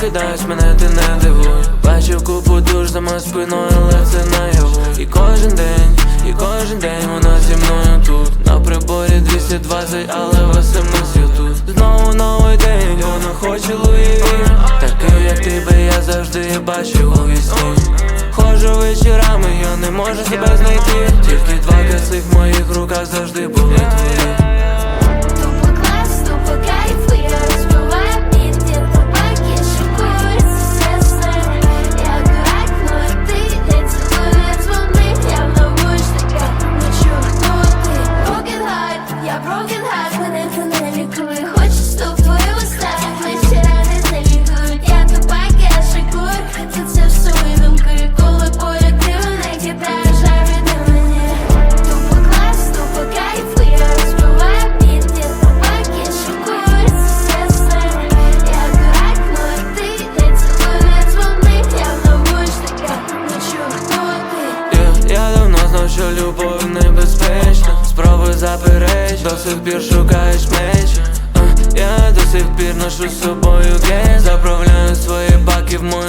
прокидаюсь, мене ти не дивуй. Бачив купу душ за моєю спиною, але це наяву І кожен день, і кожен день вона зі мною тут. На приборі 220, але в СМС тут. Знову новий день, вона хоче Луї Такий, як ти би я завжди бачив у вісні. Ходжу вечорами, я не можу себе знайти. Тільки два косих в моїх руках завжди були твої пір шукаєш меч, е, я до сих пір ношу з собою гей Заправляю свої баки в мою